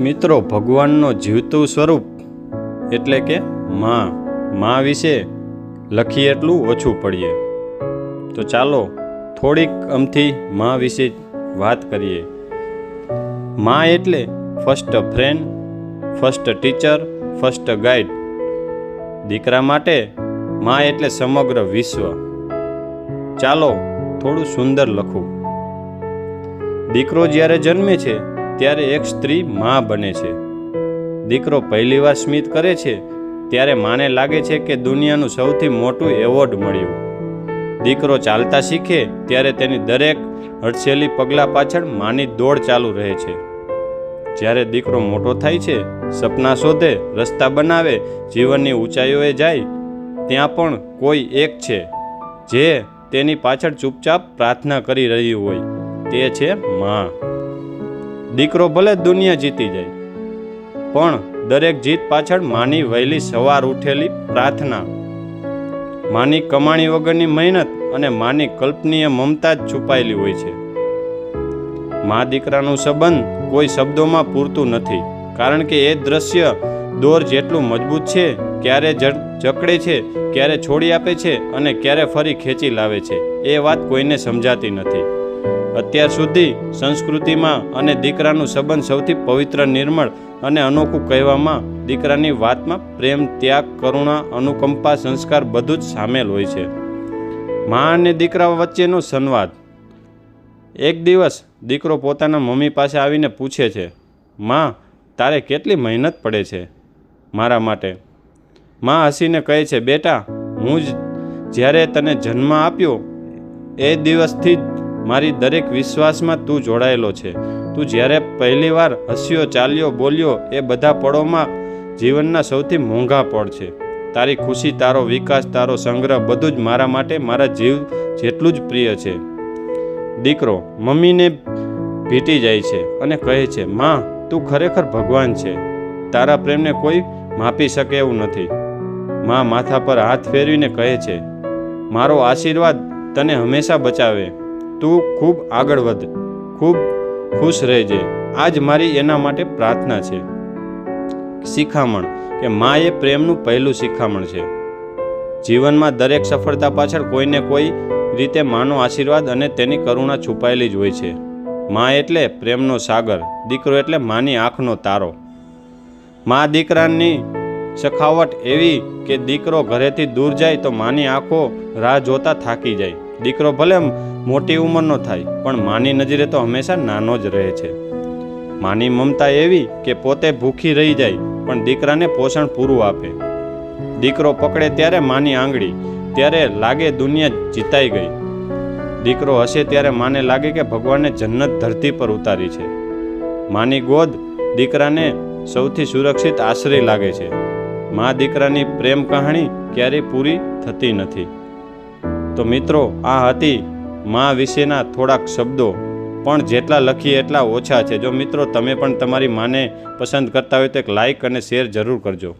મિત્રો, ભગવાનનો જીવતું સ્વરૂપ એટલે કે માં. માં વિશે લખીએ એટલું ઓછું પડીએ. તો ચાલો થોડીક અમથી માં વિશે વાત કરીએ. માં એટલે first friend first teacher first guide દીકરા માટે માં એટલે સમગ્ર વિશ્વ. ચાલો થોડું સુંદર લખું. દીકરો જ્યારે જન્મે છે ત્યારે એક સ્ત્રી માં બને છે. દીકરો પહેલીવાર સ્મિત કરે છે, ત્યારે માને લાગે છે કે દુનિયાનું સૌથી મોટું એવોર્ડ મળ્યું. દીકરો ચાલતા શીખે, ત્યારે તેની દરેક હડસેલી પગલાં પાછળ માની દોડ ચાલુ રહે છે. જ્યારે દીકરો મોટો થાય છે, સપના શોધે, રસ્તા બનાવે, જીવનની ઊંચાઈઓએ જાય, ત્યાં પણ કોઈ એક છે, જે તેની પાછળ ચૂપચાપ પ્રાર્થના કરી રહ્યું હોય. તે છે માં. દીકરો ભલે દુનિયા જીતી જાય, પણ દરેક જીત પાછળ માની વહેલી સવાર ઉઠેલી પ્રાર્થના. માની કમાણી વગરની મહેનત અને માની કલ્પનીય મમતા જ છુપાયેલી હોય છે. મા દીકરાનું સંબંધ કોઈ શબ્દોમાં પૂરતું નથી, કારણ કે એ દ્રશ્ય દોર જેટલું મજબૂત છે, ક્યારે જકડે છે, ક્યારે છોડી આપે છે અને ક્યારે ફરી ખેંચી લાવે છે, એ વાત કોઈને સમજાતી નથી. અત્યાર સુધી સંસ્કૃતિમાં અને દીકરાનું સંબંધ સૌથી પવિત્ર, નિર્મળ અને અનોખું કહેવામાં દીકરાની વાતમાં પ્રેમ, ત્યાગ, કરુણા, અનુકંપા, સંસ્કાર બધું જ સામેલ હોય છે. મા અને દીકરા વચ્ચેનો સંવાદ. એક દિવસ દીકરો પોતાના મમ્મી પાસે આવીને પૂછે છે, માં, તારે કેટલી મહેનત પડે છે મારા માટે? માં હસીને કહે છે, બેટા, હું જ જ્યારે તને જન્મ આપ્યો એ દિવસથી જ મારી દરેક વિશ્વાસમાં તું જોડાયેલો છે. તું જ્યારે પહેલીવાર હસ્યો, ચાલ્યો, બોલ્યો, એ બધા પળોમાં જીવનના સૌથી મોંઘા પળ છે. તારી ખુશી, તારો વિકાસ, તારો સંગ્રહ બધું જ મારા માટે મારા જીવ જેટલું જ પ્રિય છે. દીકરો, મમ્મીને ભીટી જાય છે અને કહે છે, માં, તું ખરેખર ભગવાન છે. તારા પ્રેમને કોઈ માપી શકે એવું નથી. માં માથા પર હાથ ફેરવીને કહે છે, મારો આશીર્વાદ તને હંમેશા બચાવે. તું ખૂબ આગળ વધ, ખૂબ ખુશ રહેજે. આજ મારી એના માટે પ્રાર્થના છે. શિખામણ, કે મા એ પ્રેમનું પહેલું શિખામણ છે. જીવનમાં દરેક સફળતા પાછળ કોઈને કોઈ રીતે માનો આશીર્વાદ અને તેની કરુણા છુપાયેલી જ હોય છે. મા એટલે પ્રેમનો સાગર, દીકરો એટલે માની આંખનો તારો. મા દીકરાની સખાવટ એવી કે દીકરો ઘરેથી દૂર જાય તો માની આંખો રાહ જોતા થાકી જાય. દીકરો ભલે મોટી ઉંમરનો થાય, પણ માની નજરે તો હંમેશા નાનો જ રહે છે. માની મમતા એવી કે પોતે ભૂખી રહી જાય, પણ દીકરાને પોષણ પૂરું આપે. દીકરો પકડે ત્યારે માની આંગળી, ત્યારે લાગે દુનિયા જીતાઈ ગઈ. દીકરો હશે ત્યારે માને લાગે કે ભગવાને જન્નત ધરતી પર ઉતારી છે. માની ગોદ દીકરાને સૌથી સુરક્ષિત આશ્રય લાગે છે. મા દીકરાની પ્રેમ કહાણી ક્યારેય પૂરી થતી નથી. તો મિત્રો, આ હતી મા વિશેના થોડાક શબ્દો. પણ જેટલા લખીએ એટલા ઓછા છે. જો મિત્રો, તમે પણ તમારી માને પસંદ કરતા હોય તો એક લાઇક અને શેર જરૂર કરજો.